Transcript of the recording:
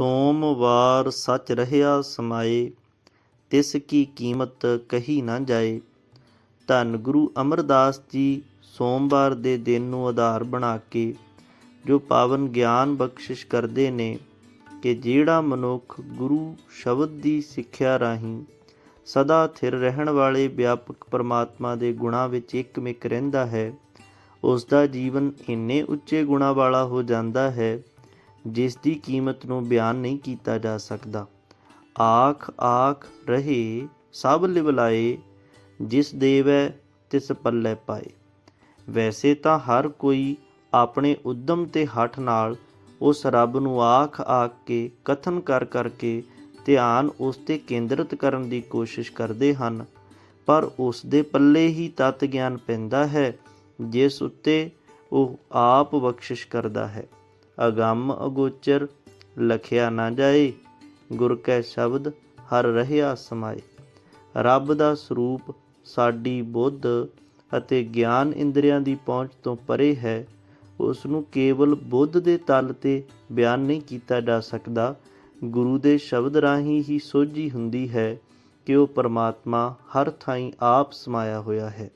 ਸੋਮਵਾਰ ਸੱਚ ਰਹਿਆ ਸਮਾਏ, ਤਿਸ ਕੀ ਕੀਮਤ ਕਹੀ ਨਾ ਜਾਏ। ਧੰਨ ਗੁਰੂ ਅਮਰਦਾਸ ਜੀ ਸੋਮਵਾਰ ਦੇ ਦਿਨ ਨੂੰ ਆਧਾਰ ਬਣਾ ਕੇ, ਜੋ ਪਾਵਨ ਗਿਆਨ ਬਖਸ਼ਿਸ਼ ਕਰਦੇ ਨੇ ਕਿ ਜਿਹੜਾ ਮਨੁੱਖ ਗੁਰੂ ਸ਼ਬਦ ਦੀ ਸਿੱਖਿਆ ਰਾਹੀਂ ਸਦਾ ਥਿਰ ਰਹਿਣ ਵਾਲੇ ਵਿਆਪਕ ਪਰਮਾਤਮਾ ਦੇ ਗੁਣਾਂ ਵਿੱਚ ਇੱਕਮਿਕ ਰਹਿੰਦਾ ਹੈ ਉਸ ਦਾ ਜੀਵਨ ਇੰਨੇ ਉੱਚੇ ਗੁਣਾਂ ਵਾਲਾ ਹੋ ਜਾਂਦਾ ਹੈ ਜਿਸ ਦੀ ਕੀਮਤ ਨੂੰ ਬਿਆਨ ਨਹੀਂ ਕੀਤਾ ਜਾ ਸਕਦਾ। ਆਖ ਆਖ ਰਹੇ ਸਭ ਲਿਵਲਾਏ, ਜਿਸ ਦੇਵੈ ਤਿਸ ਪੱਲੇ ਪਾਏ। ਵੈਸੇ ਤਾਂ ਹਰ ਕੋਈ ਆਪਣੇ ਉਦਮ ਤੇ ਹੱਠ ਨਾਲ ਉਸ ਰੱਬ ਨੂੰ ਆਖ ਆਖ ਕੇ ਕਥਨ ਕਰ ਕਰਕੇ ਧਿਆਨ ਉਸ ਤੇ ਕੇਂਦਰਿਤ ਕਰਨ ਦੀ ਕੋਸ਼ਿਸ਼ ਕਰਦੇ ਹਨ, ਪਰ ਉਸ ਦੇ ਪੱਲੇ ਹੀ ਤਤ ਗਿਆਨ ਪੈਂਦਾ ਹੈ, ਜਿਸ ਉੱਤੇ ਉਹ ਆਪ ਬਖਸ਼ਿਸ਼ ਕਰਦਾ ਹੈ। ਅਗੰਮ ਅਗੋਚਰ ਲਖਿਆ ਨਾ ਜਾਏ, ਗੁਰ ਕੈ ਸ਼ਬਦ ਹਰ ਰਹਿਆ ਸਮਾਏ। ਰੱਬ ਦਾ ਸਰੂਪ ਸਾਡੀ ਬੁੱਧ ਅਤੇ ਗਿਆਨ ਇੰਦਰੀਆਂ ਦੀ ਪਹੁੰਚ ਤੋਂ ਪਰੇ ਹੈ। ਉਸ ਨੂੰ ਕੇਵਲ ਬੁੱਧ ਦੇ ਤਲ ਤੇ ਬਿਆਨ ਨਹੀਂ ਕੀਤਾ ਜਾ ਸਕਦਾ। ਗੁਰੂ ਦੇ ਸ਼ਬਦ ਰਾਹੀਂ ਹੀ ਸੋਝੀ ਹੁੰਦੀ ਹੈ ਕਿ ਉਹ ਪਰਮਾਤਮਾ ਹਰ ਥਾਈਂ ਆਪ ਸਮਾਇਆ ਹੋਇਆ ਹੈ।